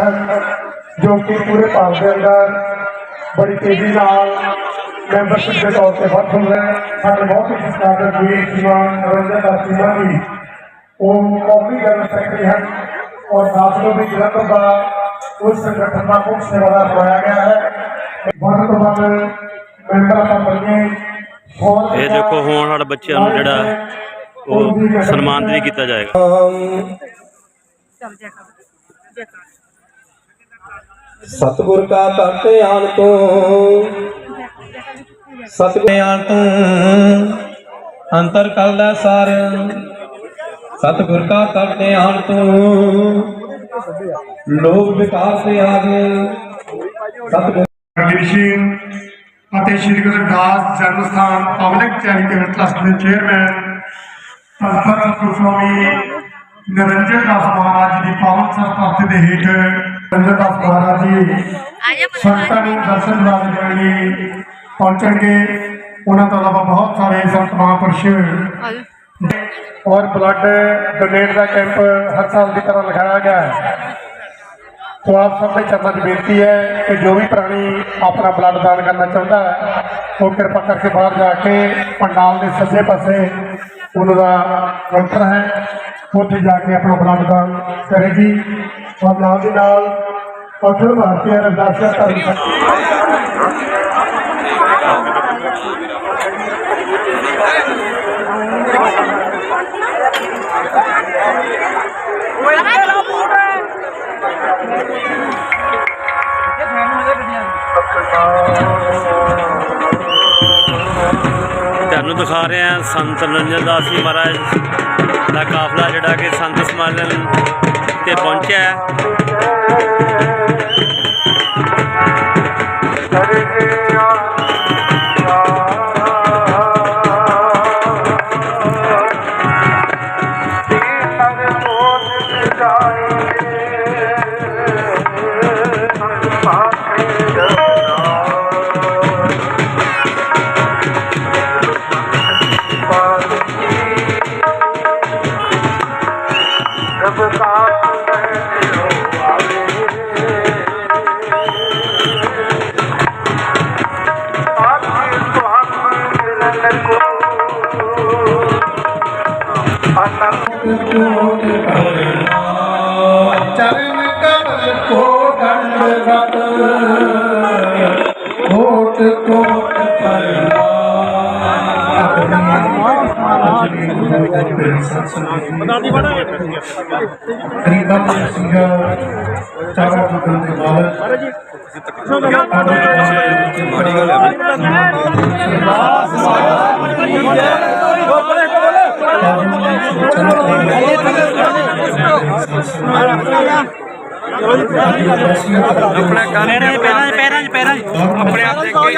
ਸੰਗਠਨ ਜੋ ਕਿ ਪੂਰੇ ਭਾਰਤ ਦੇ ਅੰਦਰ ਬੜੀ ਤੇਜ਼ੀ ਨਾਲ ਮੈਂਬਰਸ਼ਿਪ ਦੇ ਤੌਰ ਤੇ ਵੱਧ ਰਿਹਾ ਹੈ ਸਾਡੇ ਬਹੁਤ ਹੀ ਸਤਿਕਾਰਯੋਗ ਵੀਰ ਜੀਵਾਨ ਰਵਿੰਦਰ ਦਾਸ ਜੀ ਵੀ ਉਹ ਕੌਮੀ ਜਨਰਲ ਸੈਕਟਰੀ ਹਨ ਔਰ ਦਾਸਲੋ ਵੀ ਜਲੰਧਰ ਦਾ ਉਸ ਸੰਗਠਨ ਦਾ ਮੁੱਖ ਸੇਵਾਦਾਰ ਬਣਾਇਆ ਗਿਆ ਹੈ। ਵੱਧ ਤੋਂ ਵੱਧ ਮੈਂਬਰ ਆਪਾਂ ਬਣੀਏ ਬਹੁਤ ਇਹ ਦੇਖੋ ਹੁਣ ਸਾਡੇ ਬੱਚਿਆਂ ਨੂੰ ਜਿਹੜਾ ਉਹ ਸਨਮਾਨਿਤ ਵੀ ਕੀਤਾ ਜਾਏਗਾ। ਸਤਿਗੁਰ ਕਾ ਤਤ ਆਨ ਤੋਂ। ਸਤਿਗੁਰ ਆਨ ਤੋਂ। ਅੰਤਰ ਕਲ ਦਾ ਸਾਰ ਸਤਿਗੁਰ ਕਾ ਤਤ ਆਨ ਤੋਂ। ਲੋਕ ਵਿਕਾਸ ਦੇ ਆਗੇ ਸਤਿਗੁਰ ਵੀਰ ਸਿੰਘ ਅਤੇ ਸ਼੍ਰੀ ਗੁਰੂ ਰਵਿਦਾਸ ਜਨਮ ਸਥਾਨ ਪਬਲਿਕ ਚੈਰੀਟੇਬਲ ਟਰਸਟ ਦੇ ਚੇਅਰਮੈਨ ਤਲਪਤ ਗੁਰਸਵਾਮੀ ਨਿਰੰਜਨ ਦਾਸ ਮਹਾਰਾਜ ਦੀ ਪਾਵਨ ਸਰਪੰਚ ਦੇ ਹੇਠ ਨਿਰੰਜਨ ਦਾਸ ਮਹਾਰਾਜ ਜੀ ਸੰਤਾਂ ਨੂੰ ਦਰਸ਼ਨ ਲਈ ਪਹੁੰਚਣਗੇ। ਉਹਨਾਂ ਤੋਂ ਇਲਾਵਾ ਬਹੁਤ ਸਾਰੇ ਸੰਤ ਮਹਾਂਪੁਰਸ਼ ਔਰ ਬਲੱਡ ਡੋਨੇਟ ਦਾ ਕੈਂਪ ਹਰ ਸਾਲ ਦੀ ਤਰ੍ਹਾਂ ਲਗਾਇਆ ਗਿਆ ਹੈ। ਸੋ ਆਪ ਸਭ ਦੇ ਚਰਨਾਂ 'ਚ ਬੇਨਤੀ ਹੈ ਕਿ ਜੋ ਵੀ ਪ੍ਰਾਣੀ ਆਪਣਾ ਬਲੱਡ ਦਾਨ ਕਰਨਾ ਚਾਹੁੰਦਾ ਹੈ ਉਹ ਕਿਰਪਾ ਕਰਕੇ ਬਾਹਰ ਜਾ ਕੇ ਪੰਡਾਲ ਦੇ ਸੱਜੇ ਪਾਸੇ ਉਹਨਾਂ ਦਾ ਕਾਊਂਟਰ ਹੈ। ਉੱਥੇ ਜਾ ਕੇ ਆਪਣਾ ਬਲੱਡ ਦਾਨ ਕਰੇ ਜੀ। ਔਰ ਨਾਲ ਦੀ ਨਾਲ ਅਖਿਲ ਭਾਰਤੀ ਰਵਿਦਾਸੀਆ ਧਰਮ ਸੰਗਠਨ ਤੁਹਾਨੂੰ ਦਿਖਾ ਰਹੇ ਹਾਂ ਸੰਤ ਨਰਿੰਦਰ ਦਾਸ ਜੀ ਮਹਾਰਾਜ। ਦਾ ਕਾਫਲਾ ਜਿਹੜਾ ਕਿ ਸੰਤ ਸਮਾਗਮ ਤੇ ਪਹੁੰਚਿਆ ਹੈ। ਚਰਨ ਕਮਲ ਕੋ ਦੰਡ ਰਤ ਕੋਟ ਕੋਟ ਗਰੀਬਾਂ ਦੇ ਸਿੰਘ ਚਾਰਾਂ ਜੁਗਾਂ ਦੇ ਮਾਲਕ ਮਾੜੀ ਗੱਲ ਆਪਣਾ ਗਾਣੇ ਪੈਰਾਂ ਪੈਰਾਂ ਪੈਰਾਂ ਆਪਣੇ ਆਪ ਦੇਖ ਕੇ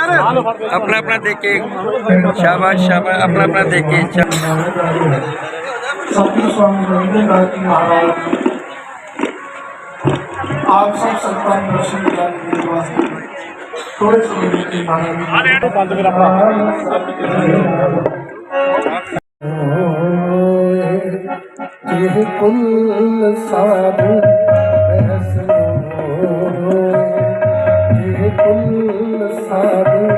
ਆਪਣਾ ਆਪਣਾ ਦੇਖ ਕੇ ਸ਼ਾਬਾਸ਼ ਸ਼ਾਬਾਸ਼ ਆਪਣਾ ਆਪਣਾ ਦੇਖ ਕੇ सतगुरु स्वामी रविंद्रनाथ जी महाराज आप सब संतान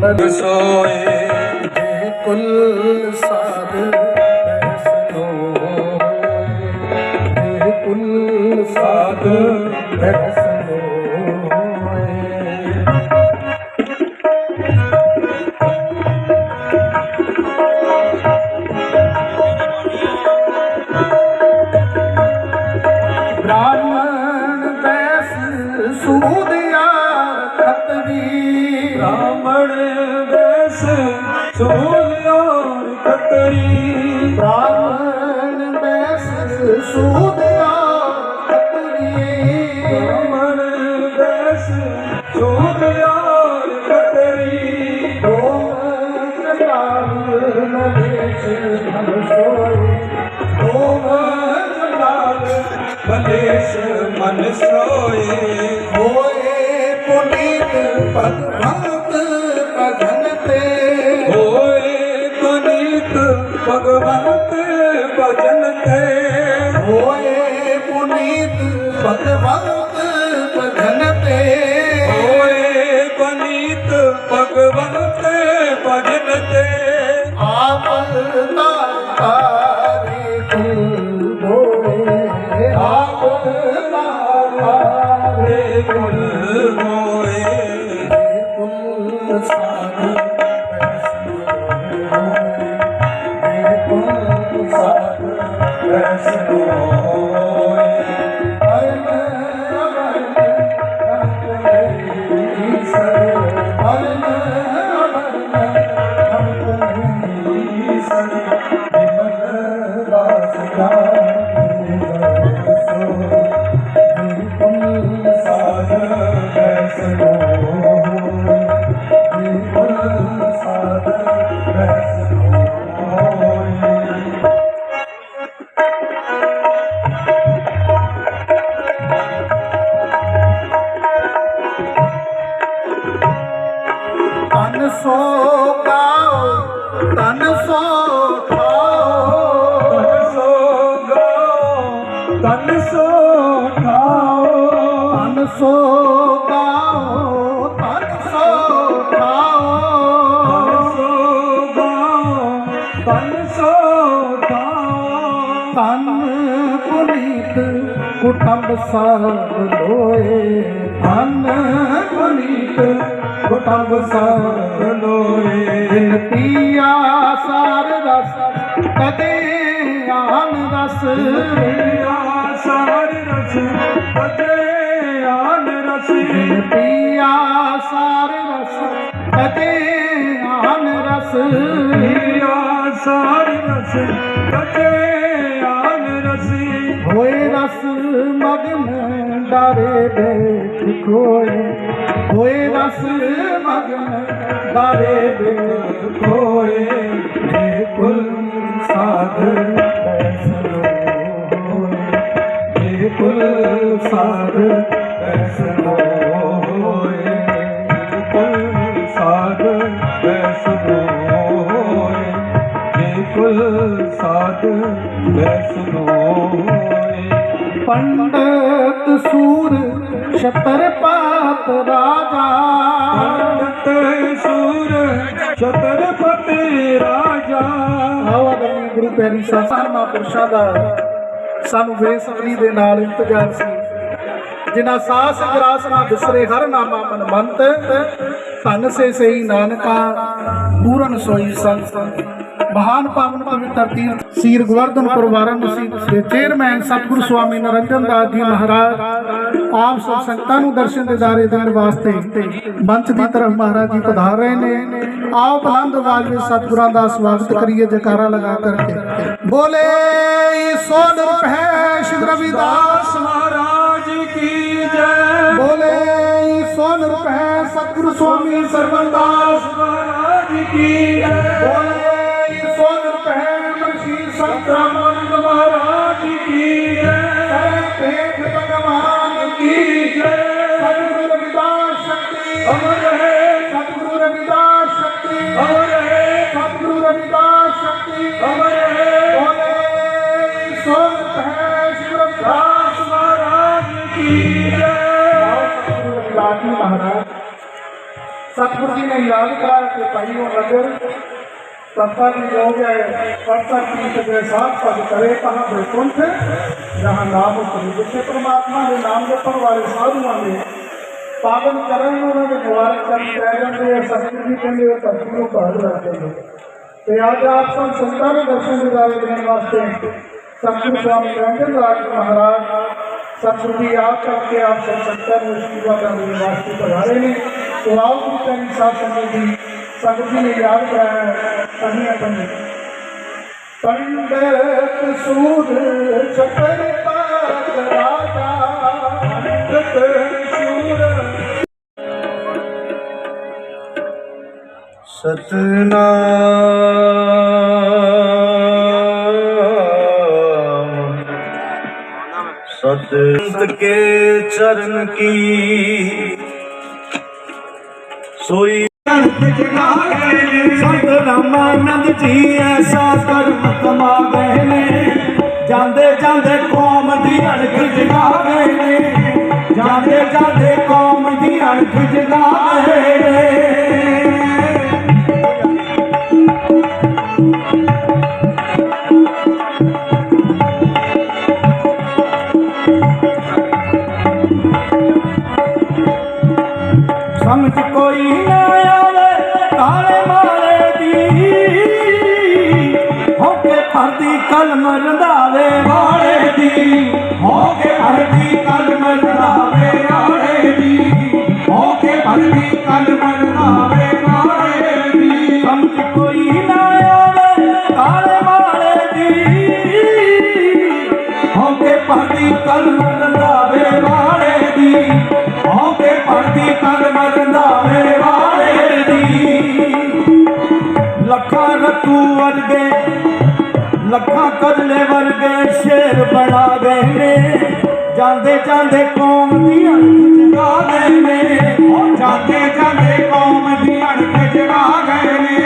ਬਿਮਲ ਸੋਏ ਕੁੱਲ ਬਲੇਸ਼ ਮਨ ਸੋਏ ਹੋਏ ਪੁਨੀਤ ਪਦ ਭਗਤ ਭਗਨ ਤੇ ਹੋਏ ਪੁਨੀਤ ਭਗਵੰਤ ਭਜਨ ਤੇ ਹੋਏ ਪੁਨੀਤ ਭਗਵੰਤ ਭਜਨ ਤੇ ਹੋਏ ਪੁਨੀਤ ਭਗਵੰਤ ਭਜਨ ਤੇ। ਆਪ ਤਾਰੇ ਤਨ ਸੋ ਖਾਓ ਤਨ ਪੁਨੀਤ ਕੁਟੰਬ ਸਭ ਲੋਏ। ਤਨ ਪੁਨੀਤ ਕੁਟੰਬ ਸਭ ਲੋਏ। ਜਿਨ ਪੀਆ ਸਾਰ ਰਸ, ਕਦੇ ਆਨ ਰਸ। ਪਿਆ ਸਾਰ ਰਸ, ਕਦੇ ਆਨ ਰਸੀ। ਜਿਨ ਪੀਆ ਸਾਰ ਰਸ, ਕਦੇ رس رس. ڪانه رس کي رسل مگ ۾ ڏاڍي بيٽ کو کي رسل مگ نه ڏاري بي کوئي هيل ساڌو هي پل ਸਾਧ ਵੈਸਨੋ ਹੋਏ ਪੰਡਤ ਸੂਰ ਛਤਰ ਪਾਤ ਰਾਜਾ। ਪੰਡਤ ਸੂਰ ਛਤਰਪਤੀ ਰਾਜਾ। ਆਓ ਅਗਲੀ ਗੁਰੂ ਪਿਆਰੀ ਸਾਹਿਬ। ਮਹਾਂਪੁਰਸ਼ਾਂ ਦਾ ਸਾਨੂੰ ਬੇਸਬਰੀ ਦੇ ਨਾਲ ਇੰਤਜ਼ਾਰ ਸੀ। ਜਿਨ੍ਹਾਂ ਸਾਸ ਗਰਾਸ ਨਾ ਬਿਸਰੇ ਹਰ ਨਾਮਾ ਮਨ ਮੰਤ ਧਨ ਸੇ ਸਈ ਨਾਨਕਾ ਪੂਰਨ ਸੋਈ ਸੰਤ। ਮਹਾਨ ਪਾਵਨ ਪਵਿੱਤਰ ਤੀਰਥ ਸੀਰ ਗਵਰਧਨਪੁਰ ਵਾਰਾਣਸੀ ਦੇ ਚੇਅਰਮੈਨ ਸਤਿਗੁਰੂ ਸਵਾਮੀ ਨਰਿੰਦਰ ਦਾਸ ਜੀ ਮਹਾਰਾਜ ਆਪ ਸਭ ਸੰਗਤਾਂ ਨੂੰ ਦਰਸ਼ਨ ਦਿਦਾਰੇ ਦੇਣ ਵਾਸਤੇ ਮੰਚ ਦੀ ਤਰਫ ਮਹਾਰਾਜ ਜੀ ਪਧਾਰ ਰਹੇ ਨੇ। ਆਓ ਬੁਲੰਦ ਆਵਾਜ਼ ਵਿੱਚ ਸਤਿਗੁਰਾਂ ਦਾ ਸਵਾਗਤ ਕਰੀਏ, ਜਕਾਰਾ ਲਗਾ ਕਰਕੇ। ਬੋਲੇ ਸੋ ਨਿਰਭੈ ਸ਼ਿਵ ਰਵਿਦਾਸ ਮਹਾਰਾਜ ਕੀ ਜੈ। ਬੋਲੇ ਸੋ ਨਿਰਭੈ ਸਤਿਗੁਰੂ ਸਵਾਮੀ ਸਰਵਨਦਾਸ ਮਹਾਰਾਜ ਕੀ ਜੈ। ਬੋਲੇ ਸੋ ਨਿਰਭੈ ਮਰਸ਼ੀ ਸੰਤਰਾਮਨ ਮਹਾਰਾਜ ਕੀ ਜੈ ਭੇਖ ਭਗਵਾਨ ਕੀ ਜੈ ਸਤਿਗੁਰੂ ਰਵਿਦਾਸ ਸ਼ਕਤੀ ਅਮਰ ਹੈ ਸਤਿਗੁਰੂ ਰਵਿਦਾਸ ਸ਼ਕਤੀ ਅਮਰ ਹੈ ਸਤਿਗੁਰੂ ਰਵਿਦਾਸ ਸ਼ਕਤੀ ਅਮਰ ਹੈ ਬੋਲੇ ਸੋ ਨਿਰਭੈ ਸ਼ਿਵ ਰਵਿਦਾਸ ਦਾਸ ਮਹਾਰਾਜ ਕੀ ਜੈ ਸਤਿਗੁਰੂ ਰਵਿਦਾਸ ਜੀ ਮਹਾਰਾਜ ਸਤਿਗੁਰੂ ਜੀ ਨੇ ਯਾਦ ਕਰ ਕੇ ਪਾਈ ਉਹ ਨਾਮ ਦੇ ਨਾਮ ਵਾਲੇ ਸਾਧੂਆਂ ਦੇ ਪਾਵਨ ਚਰਨ ਉਹਨਾਂ ਦੇ ਨਿਵਾਰਕ ਕਰਨ ਪੈ ਜਾਂਦੇ ਸਤਿਗੁਰੂ ਜੀ ਕਹਿੰਦੇ ਉਹ ਧਰਤੀ ਨੂੰ ਭਾਗ ਰੱਖਦੇ ਨੇ ਤੇ ਅੱਜ ਆਪ ਸਭ ਸੰਤਾਂ ਦੇ ਦਰਸ਼ਨ ਦਿਦਾਰੇ ਦੇਣ ਵਾਸਤੇ ਸਤਿਗੁਰੂ ਸਵਾਮੀ ਰੰਜਨ ਦਾਸ ਮਹਾਰਾਜ, ਸਤਿਗੁਰੂ ਜੀ ਆਪ ਕਰਕੇ ਆਪ ਸਭ ਸੰਤਾਂ ਨੂੰ ਸੇਵਾ ਕਰਨ ਦੇ ਵਾਸਤੇ ਪਧਾਰੇ ਨੇ। ਤੇ ਗੁਰੂ ਸਾਹਿਬ ਸੰਗਤ ਜੀ سب جی نے یاد کرایا کہیں اپنے پنڈت سور چھپر پاک راجا پنڈت سور ستنا ست کے چرن کی سوئی सोई ਸੰਤ ਜੀ ਐਸਾ ਕਰਮ ਕਮਾ ਗਏ ਵਾਲੇ ਦੀ ਹੋ ਕੇ ਫਰਦੀ ਸ਼ੇਰ ਬਣਾ ਗਏ ਨੇ ਜਾਂਦੇ ਜਾਂਦੇ ਕੌਮ ਦੀ ਅਣਖ ਜਗਾ ਗਏ ਨੇ ਉਹ ਜਾਂਦੇ ਜਾਂਦੇ ਕੌਮ ਦੀ ਅਣਖ ਜਗਾ ਗਏ ਨੇ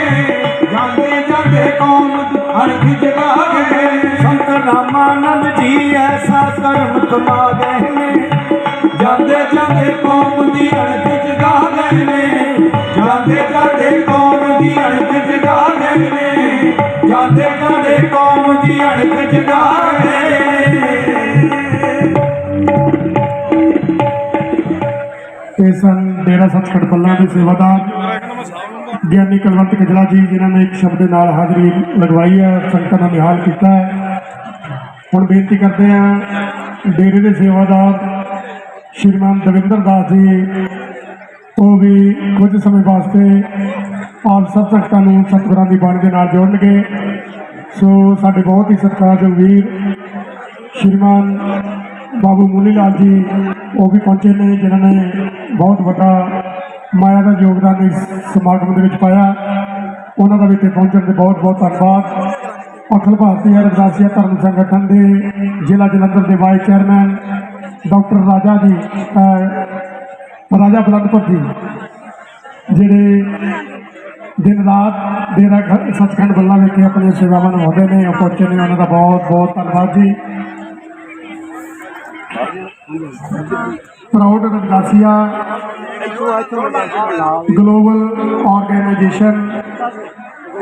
ਜਾਂਦੇ ਜਾਂਦੇ ਕੌਮ ਦੀ ਅਣਖ ਜਗਾ ਗਏ ਨੇ ਸੰਤ ਰਾਮਾਨੰਦ ਜੀ, ਐਸਾ ਕਰਮ ਕਮਾ ਗਏ ਨੇ ਜਾਂਦੇ ਜਾਂਦੇ ਕੌਮ ਦੀ ਅਣਖ ਜਗਾ ਗਏ ਨੇ ਜਾਂਦੇ ਜਾਂਦੇ ਕੌਮ ਦੀ ਅਣਖ ਜਗਾ ਗਏ ਨੇ ਜਾਂਦੇ ਜਾਂਦੇ ਕੌਮ ਦੀ ਅਣਖ ਇਹ ਸਨ ਡੇਰਾ ਸੱਚਖੰਡ ਪੱਲਾ ਦੇ ਸੇਵਾਦਾਰ ਗਿਆਨੀ ਕੁਲਵੰਤ ਕਜਲਾ ਜੀ, ਜਿਨ੍ਹਾਂ ਨੇ ਇੱਕ ਸ਼ਬਦ ਨਾਲ ਹਾਜ਼ਰੀ ਲਗਵਾਈ ਹੈ, ਸੰਗਤਾਂ ਦਾ ਨਿਹਾਲ ਕੀਤਾ ਹੈ। ਹੁਣ ਬੇਨਤੀ ਕਰਦੇ ਹਾਂ, ਡੇਰੇ ਦੇ ਸੇਵਾਦਾਰ ਸ਼੍ਰੀਮਾਨ ਦਵਿੰਦਰ ਦਾਸ ਜੀ, ਉਹ ਵੀ ਕੁਝ ਸਮੇਂ ਵਾਸਤੇ ਆਪ ਸਭ ਸੰਗਤਾਂ ਨੂੰ ਸਤਿਗੁਰਾਂ ਦੀ ਬਾਣੀ ਦੇ ਨਾਲ ਜੋੜਨਗੇ। ਸੋ ਸਾਡੇ ਬਹੁਤ ਹੀ ਸਤਿਕਾਰਯੋਗ ਵੀਰ ਸ਼੍ਰੀਮਾਨ ਬਾਬੂ ਮੁਨੀ ਲਾਲ ਜੀ, ਉਹ ਵੀ ਪਹੁੰਚੇ ਨੇ, ਜਿਨ੍ਹਾਂ ਨੇ ਬਹੁਤ ਵੱਡਾ ਮਾਇਆ ਦਾ ਯੋਗਦਾਨ ਇਸ ਸਮਾਗਮ ਦੇ ਵਿੱਚ ਪਾਇਆ। ਉਹਨਾਂ ਦਾ ਵੀ ਇੱਥੇ ਪਹੁੰਚਣ ਤੇ ਬਹੁਤ ਬਹੁਤ ਧੰਨਵਾਦ। ਅਖਿਲ ਭਾਰਤੀ ਅਰਦਾਸੀਆ ਧਰਮ ਸੰਗਠਨ ਦੇ ਜ਼ਿਲ੍ਹਾ ਜਲੰਧਰ ਦੇ ਵਾਈਸ ਚੇਅਰਮੈਨ ਡਾਕਟਰ ਰਾਜਾ ਜੀ ਰਾਜਾ ਬਲੰਦਪੁਰ ਜੀ, ਜਿਹੜੇ ਦਿਨ ਰਾਤ ਡੇਰਾ ਘ- ਸੱਚਖੰਡ ਬੱਲਾ ਵਿਖੇ ਆਪਣੀਆਂ ਸੇਵਾਵਾਂ ਨਿਭਾਉਂਦੇ ਨੇ ਉਹ ਪਹੁੰਚੇ ਨੇ ਉਹਨਾਂ ਦਾ ਬਹੁਤ ਬਹੁਤ ਧੰਨਵਾਦ ਜੀ proud Ravidasia global organisation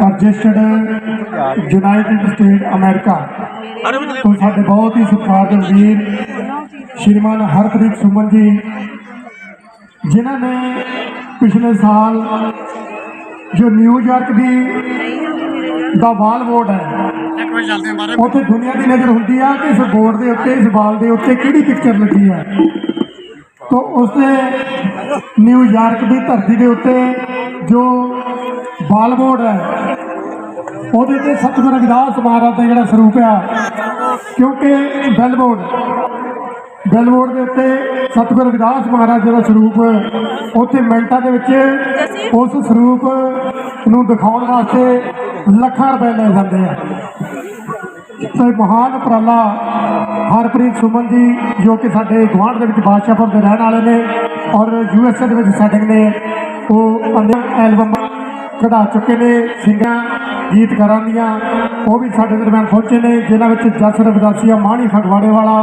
registered United State America ਤੋਂ ਸਾਡੇ ਬਹੁਤ ਹੀ ਸਤਿਕਾਰਯੋਗ ਵੀਰ ਸ਼੍ਰੀਮਾਨ ਹਰਪ੍ਰੀਤ ਸੁਮਨ ਜੀ ਜਿਨ੍ਹਾਂ ਨੇ ਪਿਛਲੇ ਸਾਲ ਜੋ ਨਿਊਯਾਰਕ ਦੀ ਦਾ ਬਾਲ ਬੋਰਡ ਹੈ। ਉੱਥੇ ਦੁਨੀਆ ਦੀ ਨਜ਼ਰ ਹੁੰਦੀ ਆ ਕਿ ਇਸ ਬੋਰਡ ਦੇ ਉੱਤੇ ਇਸ ਬਾਲ ਦੇ ਉੱਤੇ ਕਿਹੜੀ ਪਿਕਚਰ ਲੱਗੀ ਹੈ। ਤੋ ਉਸ ਦੇ ਨਿਊਯਾਰਕ ਦੀ ਧਰਤੀ ਦੇ ਉੱਤੇ ਜੋ ਬਾਲ ਬੋਰਡ ਹੈ ਉਹਦੇ ਤੇ ਸਤਿਗੁਰ ਰਵਿਦਾਸ ਮਹਾਰਾਜ ਦਾ ਜਿਹੜਾ ਸਰੂਪ ਆ ਕਿਉਂਕਿ ਬੈਲ ਬੋਰਡ ਬੈਲ ਬੋਰਡ ਦੇ ਉੱਤੇ ਸਤਿਗੁਰ ਰਵਿਦਾਸ ਮਹਾਰਾਜ ਜੀ ਦਾ ਸਰੂਪ, ਉੱਥੇ ਮਿੰਟਾਂ ਦੇ ਵਿੱਚ ਉਸ ਸਰੂਪ ਨੂੰ ਦਿਖਾਉਣ ਵਾਸਤੇ ਲੱਖਾਂ ਰੁਪਏ ਲੈ ਜਾਂਦੇ ਆ। ਤੇ ਮਹਾਨ ਉਪਰਾਲਾ ਹਰਪ੍ਰੀਤ ਸੁਮਨ ਜੀ, ਜੋ ਕਿ ਸਾਡੇ ਗੁਆਂਢ ਦੇ ਵਿੱਚ ਬਾਦਸ਼ਾਹਪੁਰ ਦੇ ਰਹਿਣ ਵਾਲੇ ਨੇ ਔਰ ਯੂ ਐਸ ਏ ਦੇ ਵਿੱਚ ਸੈਟਿੰਗ ਨੇ, ਉਹ ਅੰਦਰ ਐਲਬਮ ਕਢਾ ਚੁੱਕੇ ਨੇ, ਸਿੰਘਾਂ ਗੀਤਕਾਰਾਂ ਦੀਆਂ ਉਹ ਵੀ ਸਾਡੇ ਦਰਮਿਆਨ ਪਹੁੰਚੇ ਨੇ, ਜਿਨ੍ਹਾਂ ਵਿੱਚ ਜਸ ਰਵਿਦਾਸੀਆ ਮਾਣੀ ਫਗਵਾੜੇ ਵਾਲਾ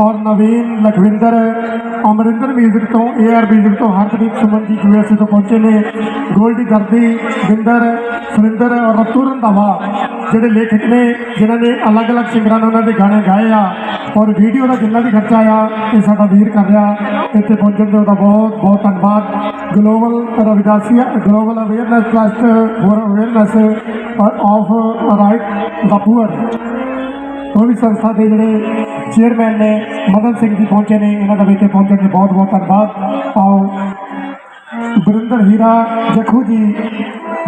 ਔਰ ਨਵੀਨ ਲਖਵਿੰਦਰ, ਅਮਰਿੰਦਰ ਮਿਊਜ਼ਿਕ ਤੋਂ ਏਆਰ ਮਿਊਜ਼ਿਕ ਤੋਂ, ਹਰਪ੍ਰੀਤ ਸੁਮਨ ਜੀ ਯੂ ਐਸ ਏ ਤੋਂ ਪਹੁੰਚੇ ਨੇ। ਗੋਲਡੀ ਦਰਦੀ ਬਿੰਦਰ, ਸੁਰਿੰਦਰ ਔਰ ਰਤੂ ਰੰਧਾਵਾ ਜਿਹੜੇ ਲੇਖਕ ਨੇ, ਜਿਨ੍ਹਾਂ ਨੇ ਅਲੱਗ-ਅਲੱਗ ਸਿੰਗਰਾਂ ਨੇ ਉਹਨਾਂ ਦੇ ਗਾਣੇ ਗਾਏ ਆ ਔਰ ਵੀਡੀਓ ਦਾ ਜਿੰਨਾ ਵੀ ਖਰਚਾ ਆ ਇਹ ਸਾਡਾ ਵੀਰ ਕਰ ਰਿਹਾ। ਇੱਥੇ ਪਹੁੰਚਣ ਤੇ ਉਹਦਾ ਬਹੁਤ ਬਹੁਤ ਧੰਨਵਾਦ। Global Ravidasia global awareness trust for awareness of right the poor ਉਹ ਵੀ ਸੰਸਥਾ ਦੇ ਜਿਹੜੇ ਚੇਅਰਮੈਨ ਨੇ ਮਦਨ ਸਿੰਘ ਜੀ ਪਹੁੰਚੇ ਨੇ ਇਹਨਾਂ ਦਾ ਵੀ ਇੱਥੇ ਪਹੁੰਚਣ ਤੇ ਬਹੁਤ ਬਹੁਤ ਧੰਨਵਾਦ ਆਓ ਬਰਿੰਦਰ ਹੀਰਾ ਜਖੂ ਜੀ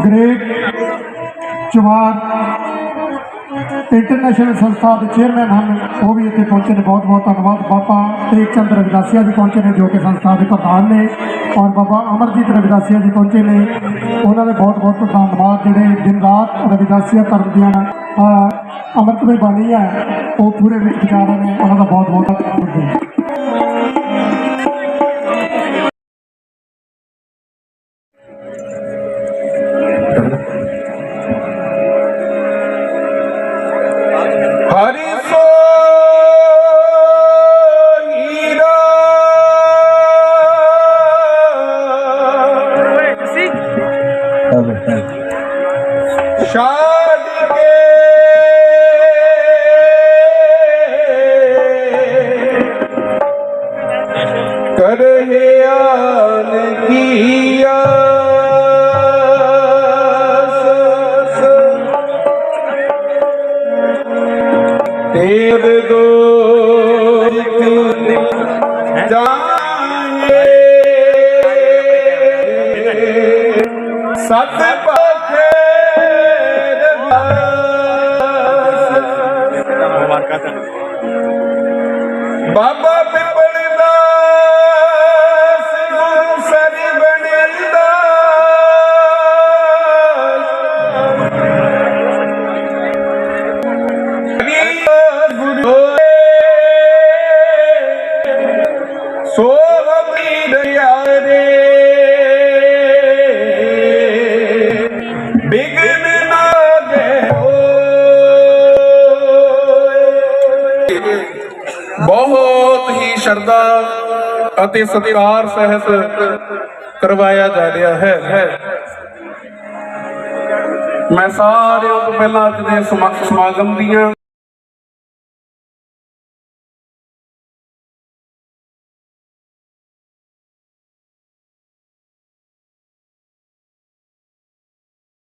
ਗ੍ਰੇਟ ਚਵਾਰ ਇੰਟਰਨੈਸ਼ਨਲ ਸੰਸਥਾ ਦੇ ਚੇਅਰਮੈਨ ਹਨ, ਉਹ ਵੀ ਇੱਥੇ ਪਹੁੰਚੇ ਨੇ, ਬਹੁਤ ਬਹੁਤ ਧੰਨਵਾਦ। ਬਾਬਾ ਤੇਗ ਚੰਦ ਰਵਿਦਾਸੀਆ ਜੀ ਪਹੁੰਚੇ ਨੇ, ਜੋ ਕਿ ਸੰਸਥਾ ਦੇ ਪ੍ਰਧਾਨ ਨੇ। ਔਰ ਬਾਬਾ ਅਮਰਜੀਤ ਰਵਿਦਾਸੀਆ ਜੀ ਪਹੁੰਚੇ ਨੇ। ਉਹਨਾਂ ਦੇ ਬਹੁਤ ਬਹੁਤ ਧੰਨਵਾਦ। ਜਿਹੜੇ ਦਿਨ ਰਾਤ ਰਵਿਦਾਸੀਆ ਧਰਮ ਦੀਆਂ ਅਹ ਅੰਮ੍ਰਿਤਮਈ ਬਾਣੀ ਹੈ, ਉਹ ਪੂਰੇ ਵਿੱਚ ਰਹੇ ਨੇ। ਉਹਨਾਂ ਦਾ ਬਹੁਤ ਬਹੁਤ ਧੰਨਵਾਦ। ਛਾੜ ਕੇ ਸ਼ਰਧਾ ਅਤੇ ਸਤਿਕਾਰ ਸਹਿਤ ਕਰਵਾਇਆ ਜਾ ਰਿਹਾ ਹੈ। ਮੈਂ ਸਾਰਿਆਂ ਤੋਂ ਪਹਿਲਾਂ ਅੱਜ ਦੇ ਸਮਾਗਮ ਦੀਆਂ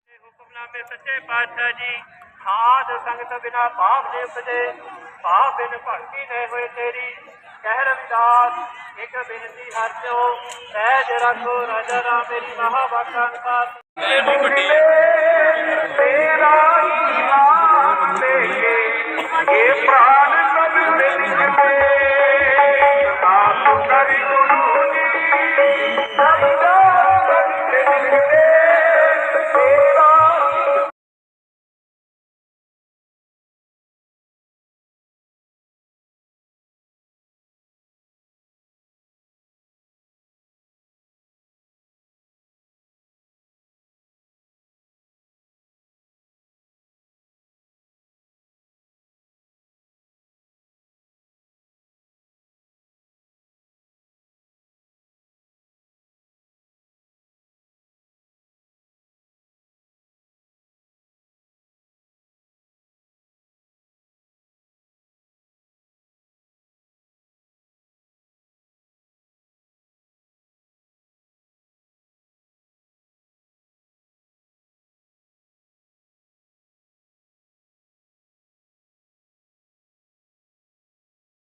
ਹੁਕਮਨਾਮੇ ਸੱਚੇ ਪਾਤਸ਼ਾਹ ਜੀ, ਸਾਧ ਸੰਗਤ ਬਿਨਾ ਭਾਵ ਦੇ ਉਪਜੇ ਭਾਵ ਬਿਨ ਭਗਤੀ ਨੇ ਹੋਏ ਤੇਰੀ ਕਹਿ ਰਵਿਦਾਸ ਇੱਕ ਬੇਨਤੀ ਹਰ ਜੋ, ਸਹਿਜ ਰੱਖੋ ਰਾਜਾ ਰਾਮ ਮੇਰੀ ਮਹਾ ਵਾਕਾਂ ਪਾਸ। ਤੇਰਾ ਹੀ ਨਾਮ ਲੈ ਕੇ ਇਹ ਪ੍ਰਾਨ